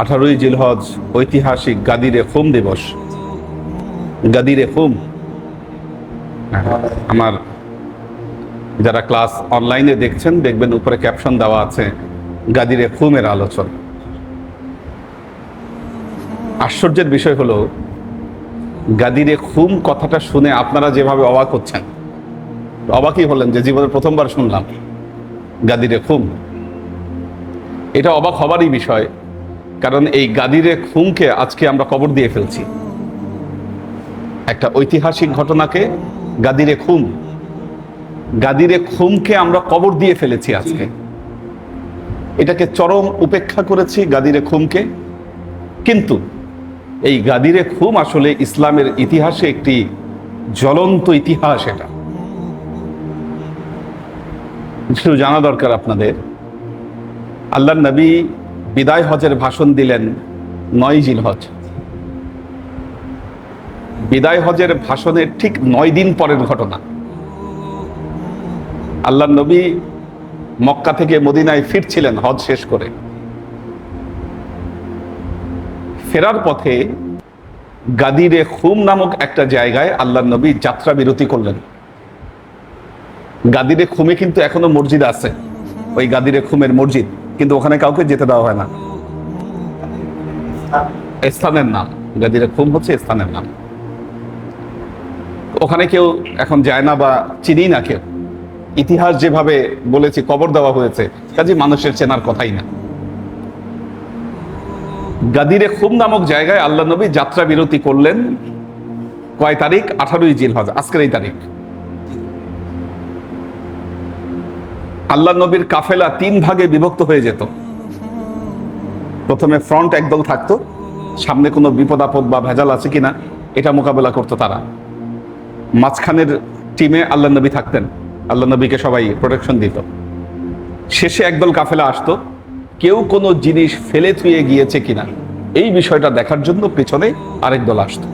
আঠারোই জিলহজ ঐতিহাসিক গাদিরে খুম দিবস। গাদিরে খুম। আমার যারা ক্লাস অনলাইনে দেখছেন, দেখবেন উপরে ক্যাপশন দেওয়া আছে, গাদিরে খুমের আলোচনা। আশ্চর্যের বিষয় হলো, গাদিরে খুম কথাটা শুনে আপনারা যেভাবে অবাক হচ্ছেন, অবাকই হলেন যে জীবনে প্রথমবার শুনলাম, গাদিরে খুম। এটা অবাক হবারই বিষয় কারণ এই গাদিরে খুমকে আজকে আমরা কবর দিয়ে ফেলছি। একটা ঐতিহাসিক ঘটনাকে গাদিরে খুম গাদিরে খুমকে আমরা কবর দিয়ে ফেলেছি আজকে। এটাকে চরম উপেক্ষা করেছি গাদিরে খুমকে কিন্তু এই গাদিরে খুম আসলে ইসলামের ইতিহাসে একটি জ্বলন্ত ইতিহাস এটা। জানা দরকার আপনাদের। আল্লাহ নবী বিদায় হজের ভাষণ দিলেন নয় জিল হজ। বিদায় হজের ভাষণের ঠিক নয় দিন পরের ঘটনা। আল্লাহ নবী মক্কা থেকে মদিনায় ফিরছিলেন হজ শেষ করে। ফেরার পথে গাদিরে খুম নামক একটা জায়গায় আল্লাহ নবী যাত্রা বিরতি করলেন। গাদিরে খুমে কিন্তু এখনও মসজিদ আছে। ওই গাদিরে খুমের মসজিদ। কিন্তু ওখানে কাউকে যেতে দেওয়া হয় না। স্থানের নাম গাদিরে খুম হচ্ছে স্থানের নাম। ওখানে কেউ এখন যায় না বা চিনি না কেউ। ইতিহাস যেভাবে বলেছি, কবর দেওয়া হয়েছে কাজে মানুষের চেনার কথাই না। গাদিরে খুম নামক জায়গায় আল্লাহ নবী যাত্রা বিরতি করলেন কয় তারিখ? আঠারোই জিল হজ আজকের এই তারিখ। আল্লাহ নবীর কাফেলা তিন ভাগে বিভক্ত হয়ে যেত। প্রথমে ফ্রন্ট একদল থাকতো, সামনে কোনো বিপদ আপদ বা ভেজাল আছে কিনা, এটা মোকাবেলা করতো তারা। মাঝখানের টিমে আল্লাহ নবী থাকতেন, আল্লাহ নবীকে সবাই প্রোটেকশন দিত। শেষে একদল কাফেলা আসতো, কেউ কোনো জিনিস ফেলে থুয়ে গিয়েছে কিনা, এই বিষয়টা দেখার জন্য পেছনে আরেক দল আসতো।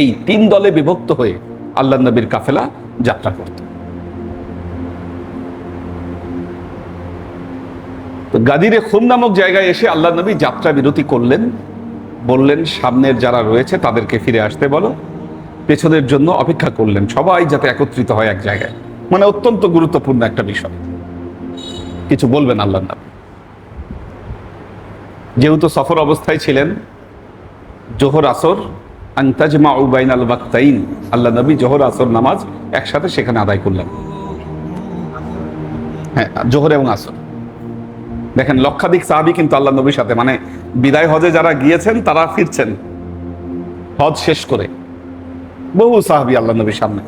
এই তিন দলে বিভক্ত হয়ে আল্লাহ নবীর কাফেলা যাত্রা করত। গাদিরে খুম নামক জায়গায় এসে আল্লাহ নবী যাত্রা বিরতি করলেন, বললেন, সামনের যারা রয়েছে তাদেরকে ফিরে আসতে বলো। পেছনের জন্য অপেক্ষা করলেন সবাই যাতে একত্রিত হয় এক জায়গায়। মানে অত্যন্ত গুরুত্বপূর্ণ একটা বিষয়। কিছু বলবেন আল্লাহ নবী? যেহেতু সফর অবস্থায় ছিলেন, জোহর আসর আন্তাজমা উবাইন আল বাক্তাইন আল্লাহ নবী জোহর আসর নামাজ একসাথে সেখানে আদায় করলেন। হ্যাঁ জোহর এবং আসর। দেখেন, লক্ষাধিক সাহাবি কিন্তু আল্লাহ নবীর সাথে মানে বিদায় হজে যারা গিয়েছেন, তারা ফিরছেন হজ শেষ করে। বহু সাহাবি আল্লাহ নবীর সামনে।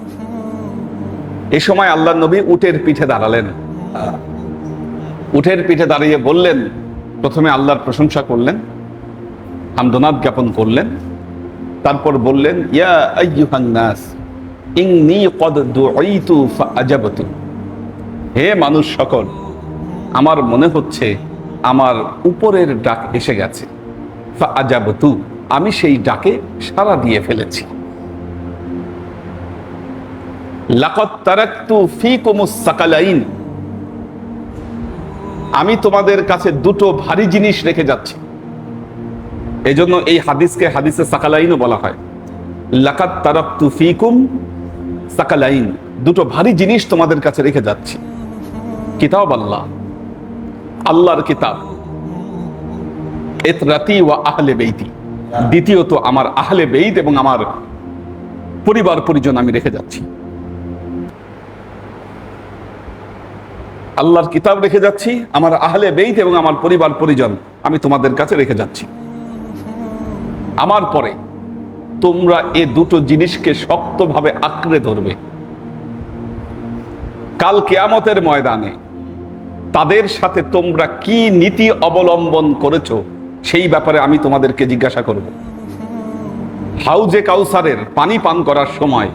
এই সময় আল্লাহ নবী উটের পিঠে দাঁড়ালেন। উটের পিঠে দাঁড়িয়ে বললেন, প্রথমে আল্লাহর প্রশংসা করলেন, হামদনাদ জ্ঞাপন করলেন, তারপর বললেন, ইয়া হে মানুষ সকল আমার মনে হচ্ছে আমার উপরের ডাক এসে গেছে। ফাআজাবতু, আমি সেই ডাকে সাড়া দিয়ে ফেলেছি। লাকত আমি তোমাদের কাছে দুটো ভারী জিনিস রেখে যাচ্ছি। এই জন্য এই হাদিসকে হাদিসে সাকালাইনও বলা হয়। লাকাত তারাক্তু ফিকুম সাকালাইন, দুটো ভারী জিনিস তোমাদের কাছে রেখে যাচ্ছি। কিতাব আল্লাহ। আল্লাহর কিতাব। এতরাতি ওয়া আহলে বেইতি। দ্বিতীয়ত আমার আহলে বেইত এবং আমার পরিবার পরিজন আমি রেখে যাচ্ছি। আল্লাহর কিতাব রেখে যাচ্ছি, আমার আহলে বেইত এবং আমার পরিবার পরিজন আমি তোমাদের কাছে রেখে যাচ্ছি। আমার পরে তোমরা এ দুটো জিনিসকে শক্তভাবে আঁকড়ে ধরবে। কাল কেয়ামতের ময়দানে তাদের সাথে তোমরা কি নীতি অবলম্বন করেছ? সেই ব্যাপারে আমি তোমাদেরকে জিজ্ঞাসা করব। হাউজে কাউসারের পানি পান করার সময়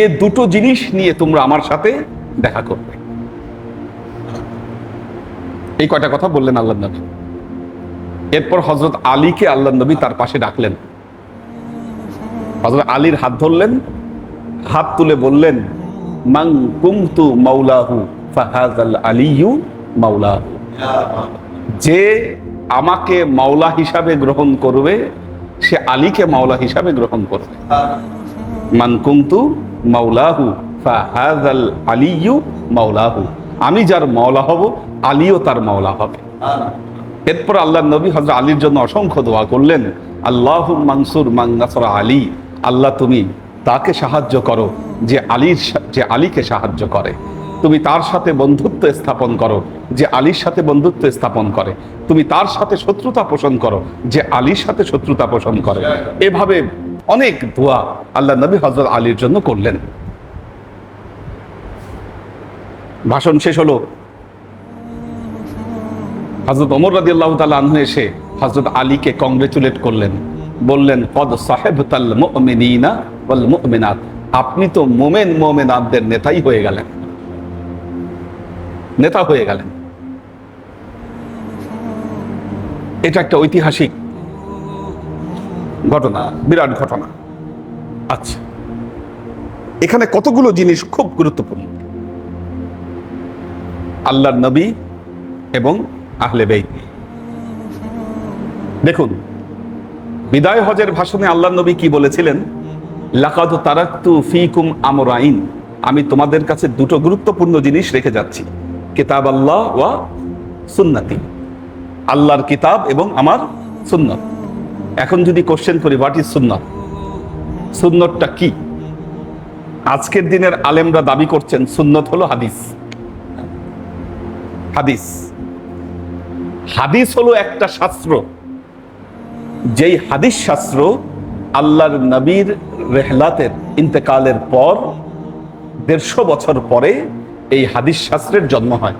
এ দুটো জিনিস নিয়ে তোমরা আমার সাথে দেখা করবে। এই কয়টা কথা বললেন আল্লাহ নবী? এরপর হজরত আলীকে আল্লাহ নবী তার পাশে ডাকলেন। হজরত আলীর হাত ধরলেন, হাত তুলে বললেন মাং কুমতু মাওলাহু ফাহাজাল আলিয়ু মাওলাহু যে আমাকে মাওলা হিসাবে গ্রহণ করবে, সে আলীকে মাওলা হিসাবে গ্রহণ করবে। মান কুন্তু মাওলাহু, ফাহাযাল আলিয়ু মাওলাহু। আমি যার মাওলা হব, আলীও তার মাওলা হবে। এরপর আল্লাহ নবী হজরত আলীর জন্য অসংখ্য দোয়া করলেন আল্লাহ মানসুর মাংনাসরা আলী, আল্লাহ তুমি তাকে সাহায্য করো যে আলীর যে আলীকে সাহায্য করে। তুমি তার সাথে বন্ধুত্ব স্থাপন করো, যে আলীর সাথে বন্ধুত্ব স্থাপন করে। তুমি তার সাথে শত্রুতা পোষণ করো, যে আলীর সাথে শত্রুতা পোষণ করে। এভাবে অনেক দোয়া আল্লাহ নবী হজরত আলীর জন্য করলেন। ভাষণ শেষ হলো। হজরত ওমর রাদি আল্লাহ তালা আনহু এসে হজরত আলীকে কংগ্রেচুলেট করলেন। বললেন পদ সাহেব তাল মুমিনাত। আপনি তো মোমেন মোমেনাতদের নেতাই হয়ে গেলেন। নেতা হয়ে গেলেন। এটা একটা ঐতিহাসিক ঘটনা বিরাট ঘটনা। আচ্ছা। এখানে কতগুলো জিনিস খুব গুরুত্বপূর্ণ। আল্লাহর নবী এবং আহলে বেইত। দেখুন বিদায় হজের ভাষণে আল্লাহ নবী কি বলেছিলেন? লাকাদ তারাক্তু ফিকুম আমরাইন। আমি তোমাদের কাছে দুটো গুরুত্বপূর্ণ জিনিস রেখে যাচ্ছি। কিতাব আল্লাহ ওয়া সুন্নাতি। আল্লাহর কিতাব এবং আমার সুন্নত। এখন যদি কোশ্চেন করি হোয়াট ইজ সুন্নত? সুন্নতটা কি? আজকের দিনের আলেমরা দাবি করছেন, সুন্নত হলো হাদিস। হাদিস। হাদিস হলো একটা শাস্ত্র। যেই হাদিস শাস্ত্র আল্লাহর নবীর রেহলাতের ইন্তেকালের পর, দেড়শো বছর পরে এই হাদিস শাস্ত্রের জন্ম হয়।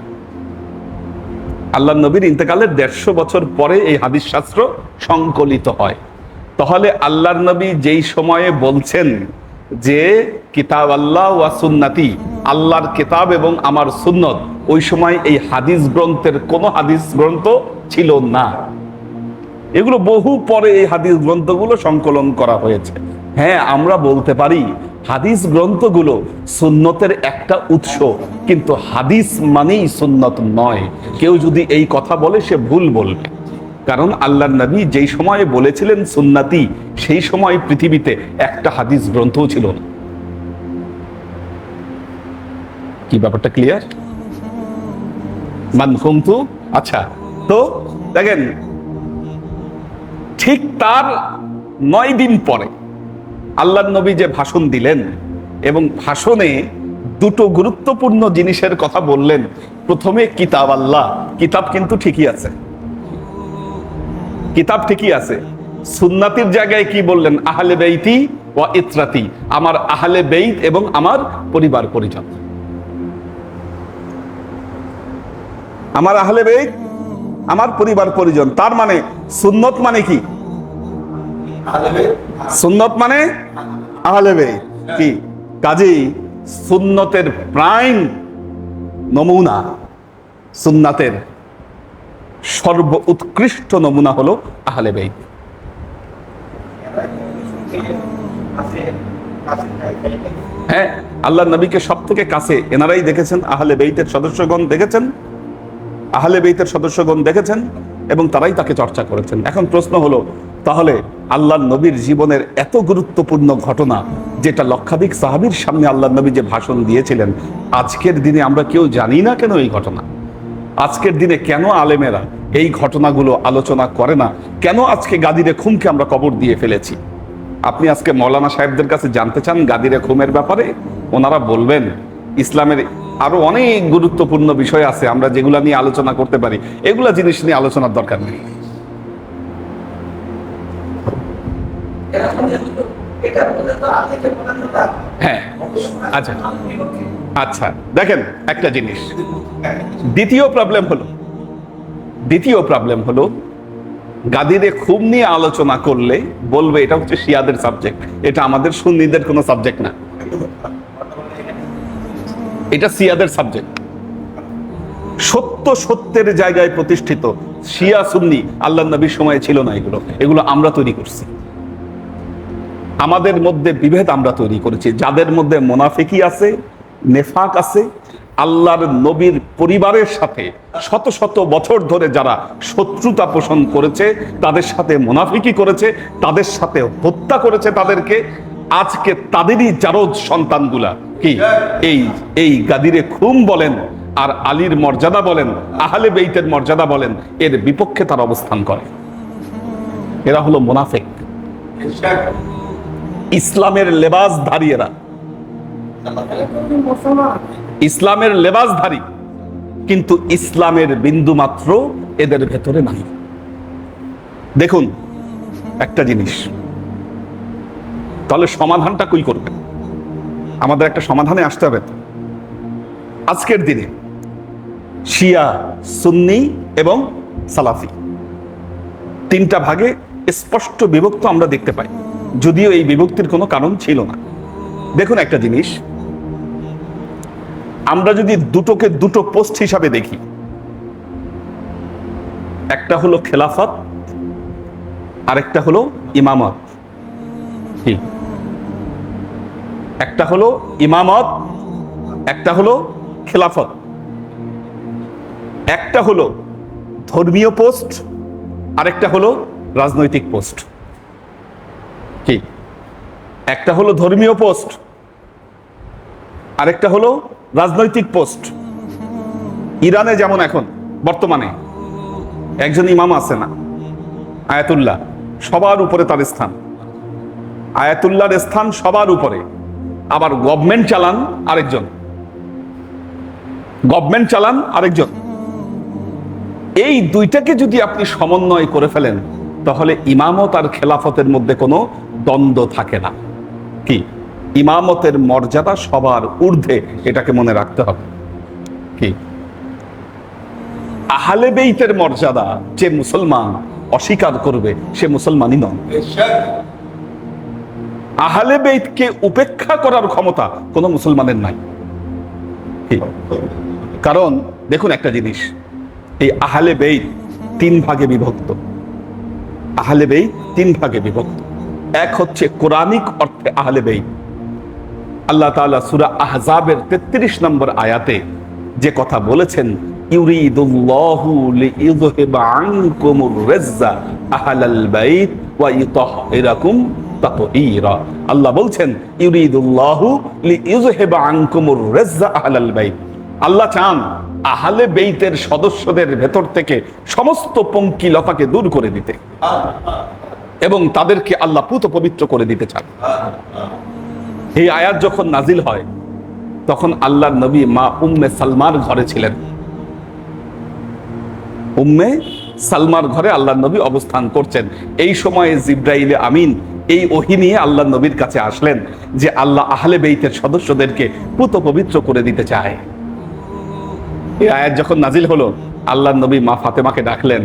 আল্লাহ নবীর ইন্তেকালের দেড়শো বছর পরে এই হাদিস শাস্ত্র সংকলিত হয়। তাহলে আল্লাহর নবী যেই সময়ে বলছেন যে, কিতাব আল্লাহ ওয়া সুন্নাতি, আল্লাহর কিতাব এবং আমার সুন্নত, ওই সময় এই হাদিস গ্রন্থের কোনো হাদিস গ্রন্থ ছিল না। এগুলো বহু পরে এই হাদিস গ্রন্থগুলো সংকলন করা হয়েছে। হ্যাঁ আমরা বলতে পারি হাদিস গ্রন্থগুলো সুন্নতের একটা উৎস, কিন্তু হাদিস মানেই সুন্নত নয়। কেউ যদি এই কথা বলে, সে ভুল বলবে। কারণ আল্লাহ নবী যেই সময়ে বলেছিলেন সুন্নাতি, সেই সময় পৃথিবীতে একটা হাদিস গ্রন্থও ছিল। না কি ব্যাপারটা ক্লিয়ার মান কুমতু আচ্ছা তো দেখেন, ঠিক তার নয় দিন পরে আল্লাহ নবী যে ভাষণ দিলেন এবং ভাষণে দুটো গুরুত্বপূর্ণ জিনিসের কথা বললেন। প্রথমে কিতাব আল্লাহ। কিতাব কিন্তু ঠিকই আছে। কিতাব ঠিকই আছে। সুন্নাতির জায়গায় কি বললেন? আহলে বেইতি ও ইত্রাতি। আমার আহলে বেইত এবং আমার পরিবার পরিজন। আমার আহলে বেইত, আমার পরিবার পরিজন। তার মানে সুন্নত মানে কি? সুন্নত মানে আহলে কি? কাজী, সুন্নতের প্রাইম নমুনা, সুন্নাতের সর্ব উৎকৃষ্ট নমুনা হলো আহলে বেইত। হ্যাঁ আল্লাহ নবীকে সব থেকে কাছে এনারাই দেখেছেন, আহলে বেইতের সদস্যগণ দেখেছেন, আহলে বেইতের সদস্যগণ দেখেছেন এবং তারাই তাকে চর্চা করেছেন। এখন প্রশ্ন হলো তাহলে আল্লাহ নবীর জীবনের এত গুরুত্বপূর্ণ ঘটনা যেটা লক্ষাধিক সাহাবীর সামনে আল্লাহ নবী যে ভাষণ দিয়েছিলেন, আজকের দিনে আমরা কেউ জানি না কেন এই ঘটনা? আজকের দিনে কেন আলেমেরা এই ঘটনাগুলো আলোচনা করে না? কেন আজকে গাদিরে খুমকে আমরা কবর দিয়ে ফেলেছি? আপনি আজকে মৌলানা সাহেবদের কাছে জানতে চান গাদিরে খুমের ব্যাপারে? ওনারা বলবেন, ইসলামের আরও অনেক গুরুত্বপূর্ণ বিষয় আছে, আমরা যেগুলা নিয়ে আলোচনা করতে পারি, এগুলা জিনিস নিয়ে আলোচনার দরকার নেই। হ্যাঁ আচ্ছা। আচ্ছা দেখেন একটা জিনিস। দ্বিতীয় প্রবলেম হলো, দ্বিতীয় প্রবলেম হলো, গাদিরে খুব নিয়ে আলোচনা করলে বলবে এটা হচ্ছে শিয়াদের সাবজেক্ট এটা আমাদের সুন্নিদের কোনো সাবজেক্ট না। এটা সিয়াদের সাবজেক্ট সত্য সত্যের জায়গায় প্রতিষ্ঠিত শিয়া সুন্নি আল্লাহ নবীর সময় ছিল না এগুলো। এগুলো আমরা তৈরি করছি। আমাদের মধ্যে বিভেদ আমরা তৈরি করেছি। যাদের মধ্যে মোনাফিকি আছে, নেফাক আছে, আল্লাহর নবীর পরিবারের সাথে শত শত বছর ধরে যারা শত্রুতা পোষণ করেছে, তাদের সাথে মুনাফিকি করেছে, তাদের সাথে হত্যা করেছে তাদেরকে। আজকে তাদেরই জারদ সন্তানগুলা কি? এই এই গাদিরে খুম বলেন, আর আলীর মর্যাদা বলেন, আহলে বেইতের মর্যাদা বলেন, এর বিপক্ষে তার অবস্থান করে। এরা হলো মুনাফিক। ইসলামের লেবাসধারী এরা ইসলামের লেবাসধারী কিন্তু ইসলামের বিন্দু মাত্র এদের ভেতরে নাই। দেখুন, একটা জিনিস। তাহলে সমাধানটা কই করবেন? আমাদের একটা সমাধানে আসতে হবে। আজকের দিনে শিয়া, সুন্নি এবং সালাফি, তিনটা ভাগে স্পষ্ট বিভক্ত আমরা দেখতে পাই। যদিও এই বিভক্তির কোনো কারণ ছিল না। দেখুন একটা জিনিস। আমরা যদি দুটোকে দুটো পোস্ট হিসাবে দেখি, একটা হলো খেলাফত, আরেকটা হলো ইমামত। একটা হলো ইমামত, একটা হলো খেলাফত। একটা হলো ধর্মীয় পোস্ট, আরেকটা হলো রাজনৈতিক পোস্ট। কি? একটা হলো ধর্মীয় পোস্ট আরেকটা হলো রাজনৈতিক পোস্ট ইরানে যেমন এখন, বর্তমানে একজন ইমাম আছে না? আয়াতুল্লাহ, সবার উপরে তার স্থান। আয়াতুল্লাহর স্থান সবার উপরে। আবার গভর্নমেন্ট চালান আরেকজন। গভর্নমেন্ট চালান আরেকজন। এই দুইটাকে যদি আপনি সমন্বয় করে ফেলেন, তাহলে ইমামত আর খেলাফতের মধ্যে কোনো দ্বন্দ্ব থাকে না। কি? ইমামতের মর্যাদা সবার ঊর্ধ্বে, এটাকে মনে রাখতে হবে। কি? আহলে বেইতের মর্যাদা যে মুসলমান অস্বীকার করবে, সে মুসলমানই নন। আহলে বেইতকে উপেক্ষা করার ক্ষমতা কোনো মুসলমানের নাই? কারণ, দেখুন একটা জিনিস। এই আহলে বেইত তিন ভাগে বিভক্ত। আহলে বেইত তিন ভাগে বিভক্ত। এক হচ্ছে কোরআনিক অর্থে আহলে বেইত। আল্লাহ তাআলা সূরা আহজাবের 33 নম্বর আয়াতে যে কথা বলেছেন আল্লাহ বলছেন আল্লাহ চান আহলে বেইতের সদস্যদের ভেতর থেকে সমস্ত পঙ্কিলতাকে দূর করে দিতে। এবং তাদেরকে আল্লাহ পুত পবিত্র করে দিতে চান। এই আয়াত যখন নাজিল হয়, তখন আল্লাহর নবী মা উম্মে সালমার ঘরে ছিলেন। উম্মে সালমার ঘরে আল্লাহর নবী অবস্থান করছেন। এই সময়ে জিব্রাইলে আমিন এই ওহি নিয়ে আল্লাহ নবীর কাছে আসলেন যে আল্লাহ আহলে বেইতের সদস্যদেরকে পুত পবিত্র করে দিতে চায়। এই আয়াত যখন নাজিল হলো আল্লাহ নবী মা ফাতেমাকে ডাকলেন,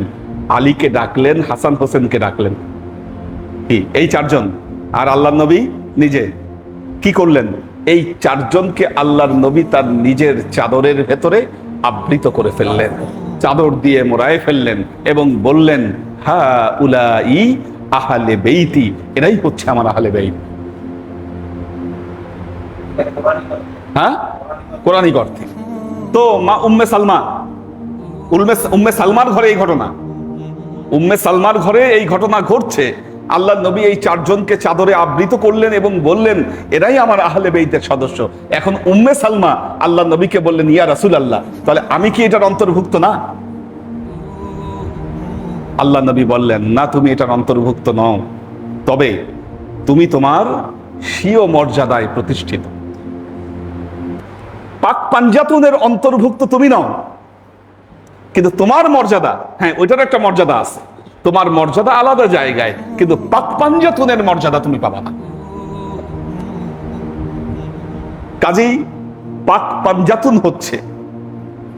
আলীকে ডাকলেন, হাসান হোসেনকে ডাকলেন। এই চারজন? আর আল্লাহ নবী নিজে? কি করলেন? এই চারজনকে আল্লাহর নবী তার নিজের চাদরের ভেতরে আবৃত করে ফেললেন। চাদর দিয়ে মোড়ায় ফেললেন এবং বললেন, হা উলাই আহালে বেইতি। এরাই হচ্ছে আমার আহালে বেইত। হ্যাঁ? কোরআনিক অর্থে তো মা উম্মে সালমা, উম্মে সালমার ঘরে এই ঘটনা। উম্মে সালমার ঘরে এই ঘটনা ঘটছে। আল্লাহ নবী এই চারজনকে চাদরে আবৃত করলেন এবং বললেন, এরাই আমার আহলে বেইতের সদস্য। এখন উম্মে সালমা আল্লাহ নবীকে বললেন, ইয়া রাসুল আল্লাহ তাহলে আমি কি এটার অন্তর্ভুক্ত না? আল্লাহ নবী বললেন, না, তুমি এটার অন্তর্ভুক্ত নও। তবে তুমি তোমার স্বীয় মর্যাদায় প্রতিষ্ঠিত। পাক পাঞ্জাতুনের অন্তর্ভুক্ত তুমি নও। কিন্তু তোমার মর্যাদা হ্যাঁ ওইটার একটা মর্যাদা আছে। তোমার মর্যাদা আলাদা জায়গায়, কিন্তু পাক পাঞ্জাতুনের মর্যাদা তুমি পাবা না। কাজেই পাক পাঞ্জাতুন হচ্ছে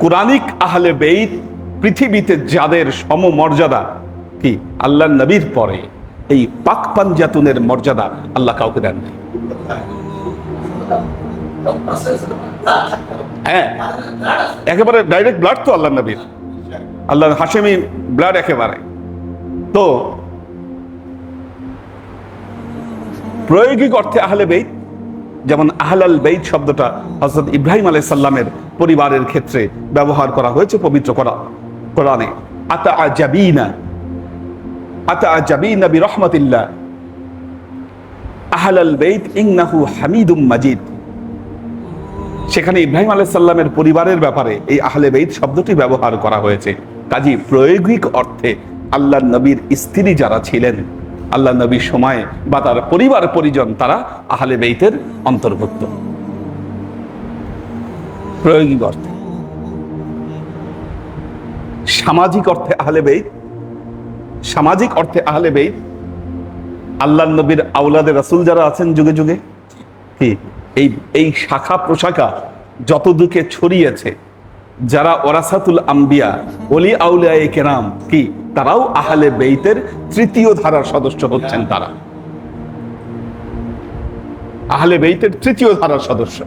কোরআনিক আহলে বেইত পৃথিবীতে যাদের সমমর্যাদা কি? আল্লাহ নবীর পরে এই পাক পাঞ্জাতুনের মর্যাদা আল্লাহ কাউকে দেন। হ্যাঁ একেবারে ডাইরেক্ট ব্লাড তো আল্লাহ নবীর। আল্লাহ হাসেমি ব্লাড একেবারে। তো প্রায়োগিক অর্থে আহলে বেইত, যেমন আহলাল বেইত শব্দটা হজরত ইব্রাহিম আলাইসাল্লামের পরিবারের ক্ষেত্রে ব্যবহার করা হয়েছে, পবিত্র করা, কোরআনে। আতা আজাবিনা আতা আজাবিনা বি রহমতিল্লাহ আহলাল বেইত ইন্নাহু হামিদুম মাজিদ। সেখানে ইব্রাহিম আলাইসাল্লামের পরিবারের ব্যাপারে এই আহলে বেইত শব্দটি ব্যবহার করা হয়েছে। কাজী প্রায়োগিক অর্থে আল্লাহ নবীর স্ত্রী যারা ছিলেন, আল্লাহ নবীর সময়ে বা তার পরিবার পরিজন তারা আহলে বেইতের অন্তর্ভুক্ত। প্রায়োগিক অর্থে। সামাজিক অর্থে আহলে বেইত, সামাজিক অর্থে আহলে বেইত, আল্লাহ নবীর আউলাদের রাসূল যারা আছেন যুগে যুগে, কি এই এই শাখা প্রশাখা যতদিকে ছড়িয়েছে, যারা ওরাসাতুল আম্বিয়া অলি আউলিয়ায়ে কেরাম, কি তারাও আহলে বেইতের তৃতীয় ধারার সদস্য হচ্ছেন তারা। আহলে বেইতের তৃতীয় ধারার সদস্য।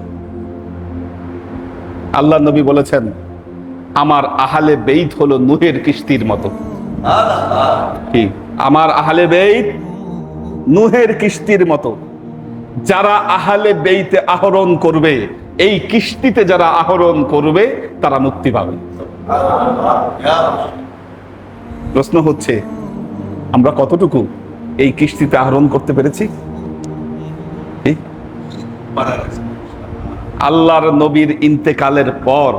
আল্লাহ নবী বলেছেন, আমার আহলে বেইত হলো নুহের কিস্তির মতো। কি? আমার আহলে বেইত নুহের কিস্তির মতো। যারা আহলে বেইতে আহরণ করবে, এই কিস্তিতে যারা আহরণ করবে, তারা মুক্তি পাবে। প্রশ্ন হচ্ছে, আমরা কতটুকু এই কিস্তিতে আহরণ করতে পেরেছি? আল্লাহর নবীর ইন্তেকালের পর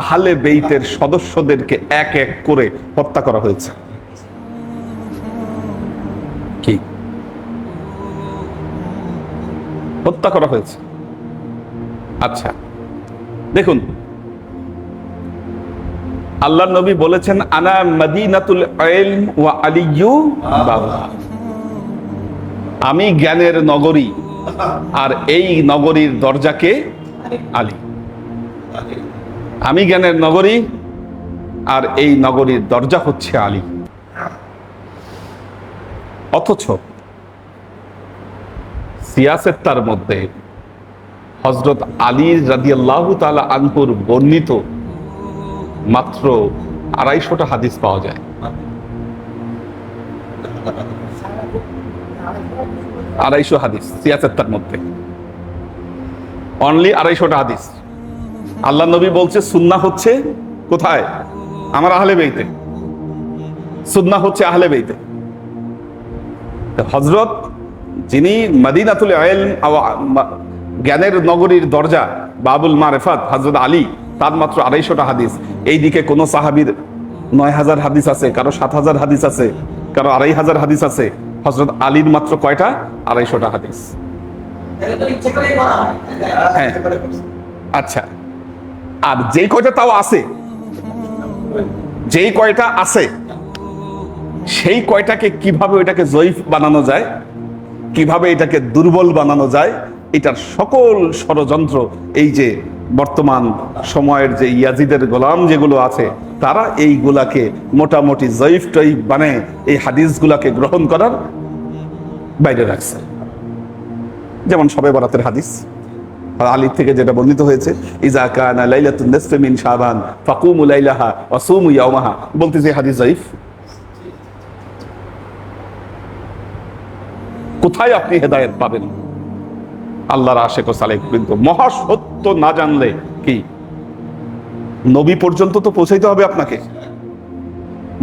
আহলে বেইতের সদস্যদেরকে এক এক করে হত্যা করা হয়েছে। কি? হত্যা করা হয়েছে। আচ্ছা দেখুন আল্লাহ নবী বলেছেন, আনা মদিনাতুল ইলম ওয়া আলিয়ু বাবুহা আমি জ্ঞানের নগরী, আর এই নগরীর দরজাকে আলী। আমি জ্ঞানের নগরী, আর এই নগরীর দরজা হচ্ছে আলী। অথচ সিয়াসেত্তার মধ্যে হজরত আলী রাদিয়াল্লাহ তালা আনহুর বর্ণিত মাত্র আড়াইশোটা হাদিস পাওয়া যায়। আড়াইশো হাদিস সিয়াসেত্তার মধ্যে। অনলি আড়াইশোটা হাদিস। আল্লাহ নবী বলছে সুন্না হচ্ছে কোথায়? আমার আহলে বেইতে। সুন্না হচ্ছে আহলে বেইতে। হজরত যিনি মদিনাতুল আইল জ্ঞানের নগরীর দরজা, বাবুল মারেফাত হজরত আলী তার মাত্র আড়াইশোটা হাদিস। এই দিকে কোনো সাহাবির নয় হাজার হাদিস আছে, কারও সাত হাজার হাদিস আছে, কারও আড়াই হাজার হাদিস আছে। হজরত আলীর মাত্র কয়টা? আড়াইশোটা হাদিস। হ্যাঁ। আচ্ছা। আর যেই কয়টা তাও আছে, যেই কয়টা আছে, সেই কয়টাকে কীভাবে ওইটাকে জয়ীফ বানানো যায়, কীভাবে এটাকে দুর্বল বানানো যায়, এটার সকল ষড়যন্ত্র এই যে বর্তমান সময়ের যে ইয়াজিদের গোলাম যেগুলো আছে, তারা এইগুলাকে মোটামুটি জয়ীফ টয়ীফ বানে এই হাদিসগুলাকে গ্রহণ করার বাইরে রাখছে। যেমন সবে বরাতের হাদিস, আর আলী থেকে যেটা বর্ণিত হয়েছে, ইজা লাইলাতুন নিসফি মিন শাবান ফাকুমু বলতেছে হাদিস জয়ীফ। কোথায় আপনি হেদায়েত পাবেন? আল্লাহর আশেক ও সালেক কিন্তু মহাসত্য না জানলে কি? নবী পর্যন্ত তো পৌঁছাইতে হবে আপনাকে।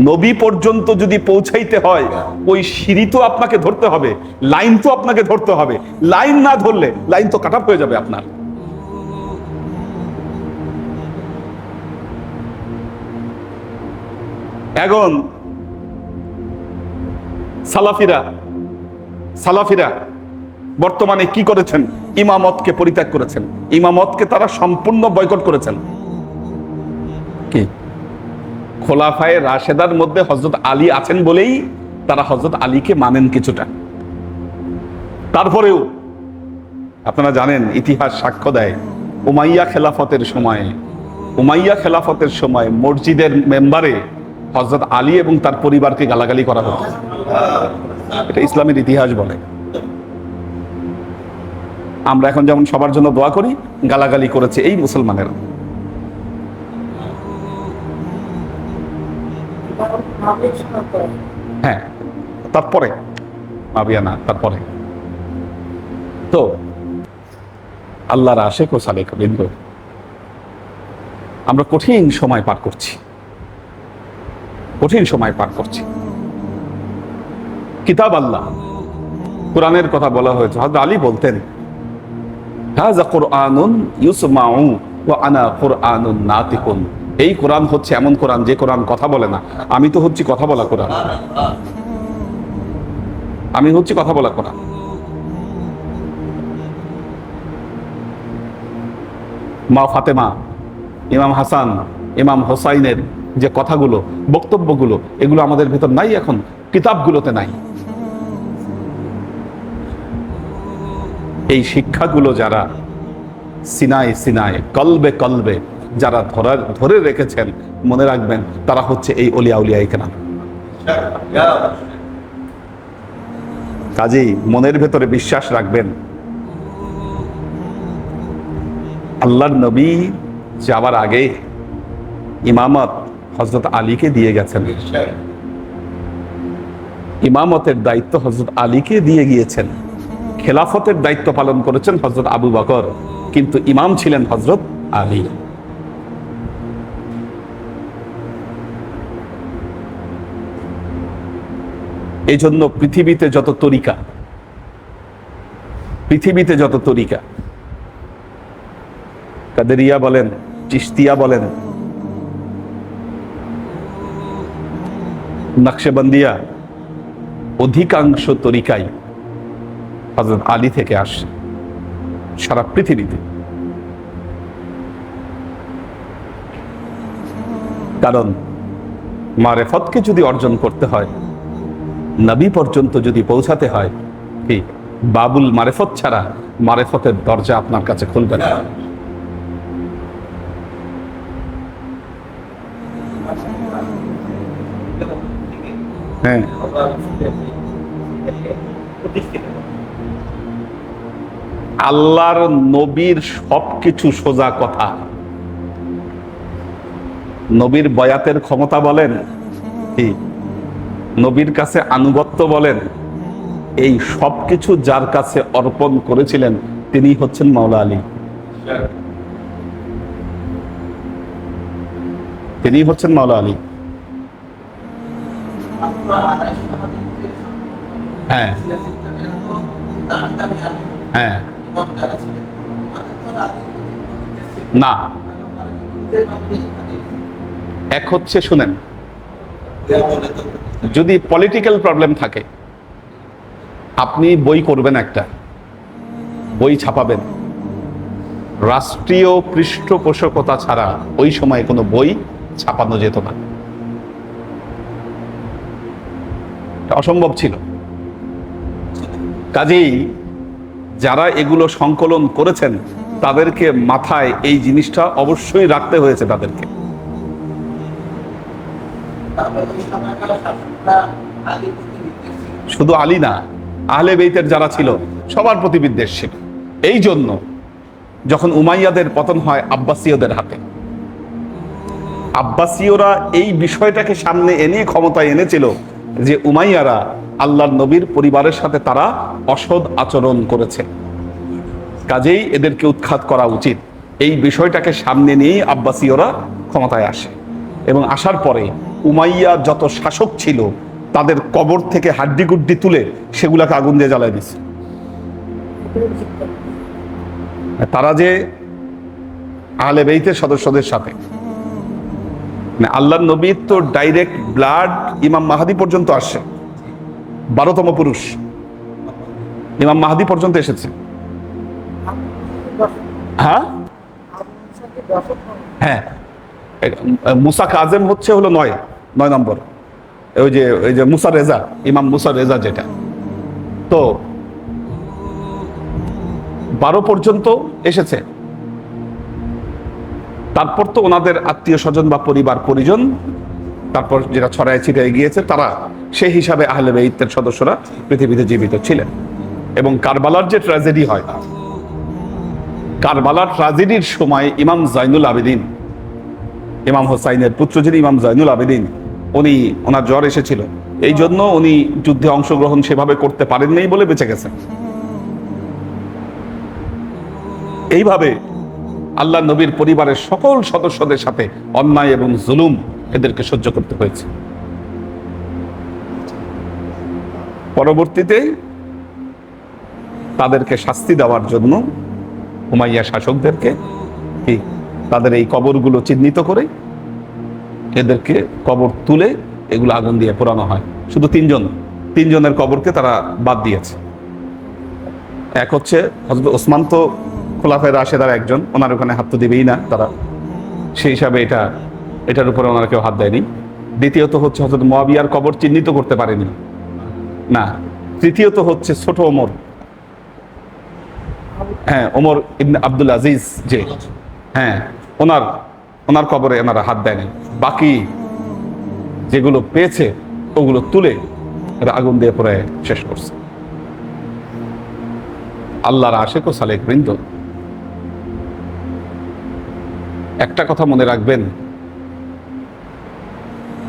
নবী পর্যন্ত যদি পৌঁছাইতে হয়, ওই সিঁড়ি তো আপনাকে ধরতে হবে, লাইন তো আপনাকে ধরতে হবে। লাইন না ধরলে, লাইন তো কাটাপ হয়ে যাবে আপনার। এখন সালাফিরা সালাফিরা বর্তমানে কি করেছেন? ইমামতকে পরিত্যাগ করেছেন। ইমামতকে তারা সম্পূর্ণ বয়কট করেছেন। কি? খোলাফায়ে রাশেদার মধ্যে হজরত আলী আছেন বলেই তারা হজরত আলীকে মানেন কিছুটা। তারপরেও, আপনারা জানেন, ইতিহাস সাক্ষ্য দেয়, উমাইয়া খেলাফতের সময়, উমাইয়া খেলাফতের সময় মসজিদের মেম্বারে হজরত আলী এবং তার পরিবারকে গালাগালি করা হতো। এটা ইসলামের ইতিহাস বলে। আমরা এখন যেমন সবার জন্য দোয়া করি, গালাগালি করেছে এই মুসলমানেরা। হ্যাঁ তারপরে না, তারপরে। তো, আল্লাহর আশেক ও সালেক, বৃন্দ। আমরা কঠিন সময় পার করছি। কঠিন সময় পার করছি। কিতাব আল্লাহ। কোরআনের কথা বলা হয়েছে, হযরত আলী বলতেন হাযা কুরআনুন ইউসমাউ ওয়া আনা কুরআনুন নাতিকুন। এই কোরআন হচ্ছে এমন কোরআন, যে কোরআন কথা বলে না। আমি তো হচ্ছি কথা বলা কোরআন। আমি হচ্ছি কথা বলা কোরআন। মা ফাতেমা, ইমাম হাসান, ইমাম হোসাইনের যে কথাগুলো, বক্তব্যগুলো, এগুলো আমাদের ভেতর নাই এখন, কিতাবগুলোতে নাই। এই শিক্ষাগুলো যারা সিনায় সিনায়, কলবে কলবে যারা ধরার ধরে রেখেছেন, মনে রাখবেন, তারা হচ্ছে এই অলিয়া উলিয়া কেনা কাজেই মনের ভেতরে বিশ্বাস রাখবেন। আল্লাহর নবী যাওয়ার আগে ইমামত হজরত আলীকে দিয়ে গেছেন। ইমামতের দায়িত্ব হজরত আলীকে দিয়ে গিয়েছেন। খেলাফতের দায়িত্ব পালন করেছেন হজরত আবু বকর, কিন্তু ইমাম ছিলেন হজরত আলী। এই জন্য পৃথিবীতে যত তরিকা, পৃথিবীতে যত তরিকা, কাদেরিয়া বলেন চিস্তিয়া বলেন, নকশেবন্দিয়া অধিকাংশ তরিকাই হজরত আলী থেকে আসে সারা পৃথিবীতে। কারণ মারেফতকে যদি অর্জন করতে হয়, নবী পর্যন্ত যদি পৌঁছাতে হয়, কি বাবুল মারেফত ছাড়া মারেফতের দরজা আপনার কাছে খুলবে না। হ্যাঁ। আল্লাহর নবীর সবকিছু সোজা কথা। নবীর বয়াতের ক্ষমতা বলেন নবীর কাছে আনুগত্য বলেন, এই সবকিছু যার কাছে অর্পণ করেছিলেন তিনি হচ্ছেন মাওলা আলী। তিনি হচ্ছেন মাওলা আলী। হ্যাঁ। হ্যাঁ। না। এক হচ্ছে শুনেন, যদি পলিটিক্যাল প্রবলেম থাকে, আপনি বই করবেন একটা, বই ছাপাবেন। রাষ্ট্রীয় পৃষ্ঠপোষকতা ছাড়া ওই সময় কোনো বই ছাপানো যেত না। অসম্ভব ছিল। কাজেই যারা এগুলো সংকলন করেছেন, তাদেরকে মাথায় এই জিনিসটা অবশ্যই রাখতে হয়েছে তাদেরকে। শুধু আলী না, আহলে বেইতের যারা ছিল, সবার প্রতি বিদ্বেষ ছিল এই জন্য যখন উমাইয়াদের পতন হয় আব্বাসীয়দের হাতে। আব্বাসীয়রা এই বিষয়টাকে সামনে এনে ক্ষমতায় এনেছিল যে উমাইয়ারা আল্লাহর নবীর পরিবারের সাথে তারা অসৎ আচরণ করেছে। কাজেই এদেরকে উৎখাত করা উচিত। এই বিষয়টাকে সামনে নিয়েই আব্বাসীয়রা ক্ষমতায় আসে। এবং আসার পরে উমাইয়া যত শাসক ছিল, তাদের কবর থেকে হাড্ডি গুড্ডি তুলে সেগুলাকে আগুন দিয়ে জ্বালায় দিছে। তারা যে আহলে বেইতের সদস্যদের সাথে মানে আল্লাহ নবীর তো ডাইরেক্ট ব্লাড ইমাম মাহাদি পর্যন্ত আসে। বারোতম পুরুষ। ইমাম মাহাদি পর্যন্ত এসেছে। হ্যাঁ? হ্যাঁ। মুসা কাজেম হচ্ছে হলো নয় নয় নম্বর। ওই যে ওই যে মুসা রেজা, ইমাম মুসা রেজা যেটা। তো বারো পর্যন্ত এসেছে। তারপর তো ওনাদের আত্মীয় স্বজন বা পরিবার, পরিজন তারপর যেটা ছড়ায় ছিটায় গিয়েছে, তারা সেই হিসাবে আহলে বেইতের সদস্যরা পৃথিবীতে জীবিত ছিলেন। এবং কারবালার যে ট্র্যাজেডি হয়, কারবালার ট্র্যাজেডির সময় ইমাম জাইনুল আবেদিন, ইমাম হোসাইনের পুত্র যিনি ইমাম জাইনুল আবেদিন, উনি ওনার জ্বর এসেছিল। এই জন্য উনি যুদ্ধে অংশগ্রহণ সেভাবে করতে পারেন পারেননি বলে বেঁচে গেছেন। এইভাবে আল্লাহ নবীর পরিবারের সকল সদস্যদের সাথে অন্যায় এবং জুলুম এদেরকে সহ্য করতে হয়েছে। পরবর্তীতে তাদেরকে শাস্তি দেওয়ার জন্য হুমাইয়া শাসকদেরকে কি তাদের এই কবরগুলো চিহ্নিত করে এদেরকে কবর তুলে এগুলো আগুন দিয়ে পোড়ানো হয়। শুধু তিনজন, তিনজনের কবরকে তারা বাদ দিয়েছে। এক হচ্ছে হজরত ওসমান তো খোলাফের রাশেদার একজন, ওনার ওখানে হাত তো দিবেই না তারা। সেই হিসাবে এটা এটার উপরে ওনারা কেউ হাত দেয়নি। দ্বিতীয়ত হচ্ছে হজরত মোয়াবিয়ার কবর চিহ্নিত করতে পারেনি। না, তৃতীয়ত হচ্ছে ছোট ওমর। হ্যাঁ ওমর ইবনে আব্দুল আজিজ যে হ্যাঁ ওনার ওনার কবরে ওনারা হাত দেয়নি। বাকি যেগুলো পেয়েছে, ওগুলো তুলে এরা আগুন দিয়ে পরে শেষ করছে। আল্লাহর আশেক ও সালেক বৃন্দ। একটা কথা মনে রাখবেন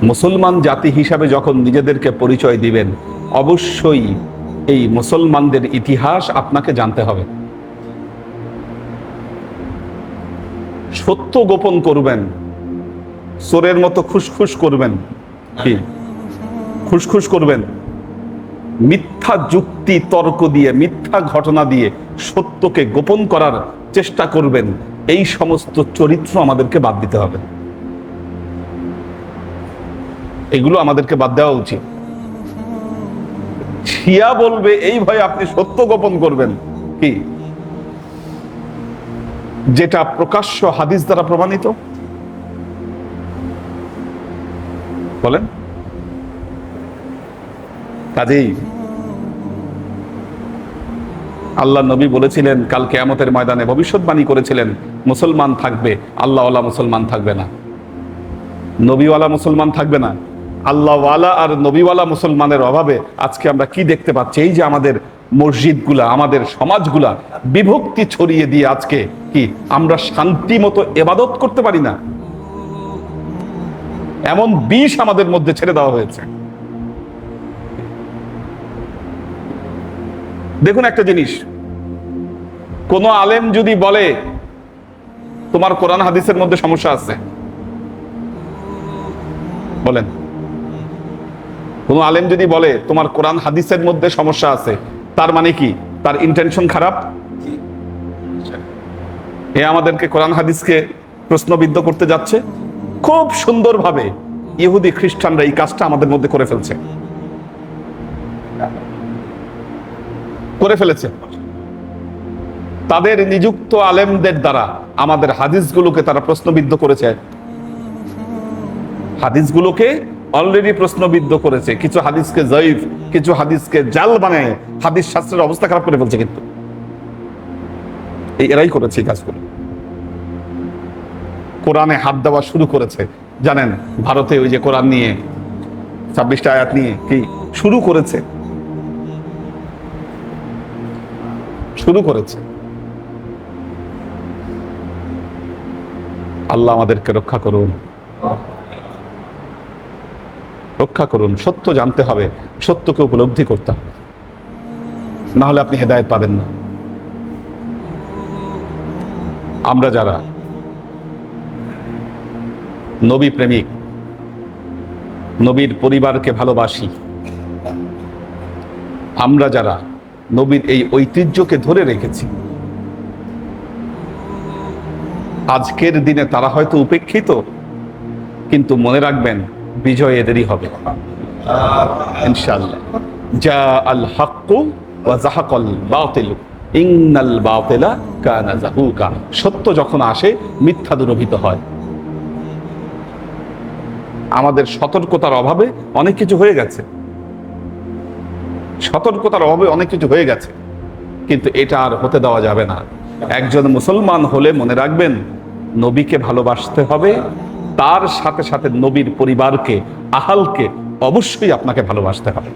মুসলমান জাতি হিসাবে যখন নিজেদেরকে পরিচয় দিবেন, অবশ্যই এই মুসলমানদের ইতিহাস আপনাকে জানতে হবে। সত্য গোপন করবেন, চোরের মতো খুসখুস করবেন, কি? খুসখুস করবেন, মিথ্যা যুক্তি, তর্ক দিয়ে, মিথ্যা ঘটনা দিয়ে সত্যকে গোপন করার চেষ্টা করবেন, এই সমস্ত চরিত্র আমাদেরকে বাদ দিতে হবে। এগুলো আমাদেরকে বাদ দেওয়া উচিত। শিয়া বলবে, এই ভয়ে আপনি সত্য গোপন করবেন। কি? যেটা প্রকাশ্য হাদিস দ্বারা প্রমাণিত। বলেন। কাজেই আল্লাহ নবী বলেছিলেন, কাল কেয়ামতের ময়দানে ভবিষ্যৎবাণী করেছিলেন, মুসলমান থাকবে। আল্লাহওয়ালা মুসলমান থাকবে না। নবীওয়ালা মুসলমান থাকবে না। আল্লাহওয়ালা আর নবীওয়ালা মুসলমানের অভাবে আজকে আমরা কি দেখতে পাচ্ছি? এই যে আমাদের মসজিদগুলা, আমাদের সমাজগুলা বিভক্তি ছড়িয়ে দিয়ে আজকে কি আমরা শান্তি মতো এবাদত করতে পারি না? এমন বিষ আমাদের মধ্যে ছেড়ে দেওয়া হয়েছে। দেখুন একটা জিনিস। কোন আলেম যদি বলে, তোমার কোরআন হাদিসের মধ্যে সমস্যা আছে, বলেন। কোন আলেম যদি বলে, তোমার কোরআন হাদিসের মধ্যে সমস্যা আছে, তার মানে কি? তার ইন্টেনশন খারাপ? এ আমাদেরকে কোরআন হাদিসকে প্রশ্নবিদ্ধ করতে যাচ্ছে। খুব সুন্দরভাবে ইহুদি খ্রিস্টানরা এই কাজটা আমাদের মধ্যে করে ফেলছে। করে ফেলেছে। তাদের নিযুক্ত আলেমদের দ্বারা আমাদের হাদিসগুলোকে তারা প্রশ্নবিদ্ধ করেছে। হাদিসগুলোকে অলরেডি প্রশ্নবিদ্ধ করেছে, কিছু হাদিসকে জয়ীফ, কিছু হাদিসকে জাল বানায়, হাদিস শাস্ত্রের অবস্থা খারাপ করে ফেলছে কিন্তু। এরাই করেছে এই কাজগুলো। কোরআনে হাত দেওয়া শুরু করেছে। জানেন, ভারতে ওই যে কোরআন নিয়ে, ছাব্বিশটা আয়াত নিয়ে কি শুরু করেছে? শুরু করেছে। আল্লাহ আমাদেরকে রক্ষা করুন। রক্ষা করুন, সত্য জানতে হবে, সত্যকে উপলব্ধি করতে হবে। না হলে আপনি হেদায়ত পাবেন না। আমরা যারা নবী প্রেমিক, নবীর পরিবারকে ভালোবাসি, আমরা যারা নবীর এই ঐতিহ্যকে ধরে রেখেছি, আজকের দিনে তারা হয়তো উপেক্ষিত, কিন্তু মনে রাখবেন বিজয় এদেরই হবে। ইনশাআল্লাহ। যা আল হাক্কু ওয়া জাহাকাল বাতিল। ইন্নাল বাতিলা কানা জাহুকা সত্য যখন আসে, মিথ্যা দুরভিত হয়। আমাদের সতর্কতার অভাবে অনেক কিছু হয়ে গেছে। সতর্কতার অভাবে অনেক কিছু হয়ে গেছে। কিন্তু এটা আর হতে দেওয়া যাবে না। একজন মুসলমান হলে মনে রাখবেন, নবীকে ভালোবাসতে হবে তার সাথে সাথে নবীর পরিবারকে আহালকে অবশ্যই আপনাকে ভালোবাসতে হবে।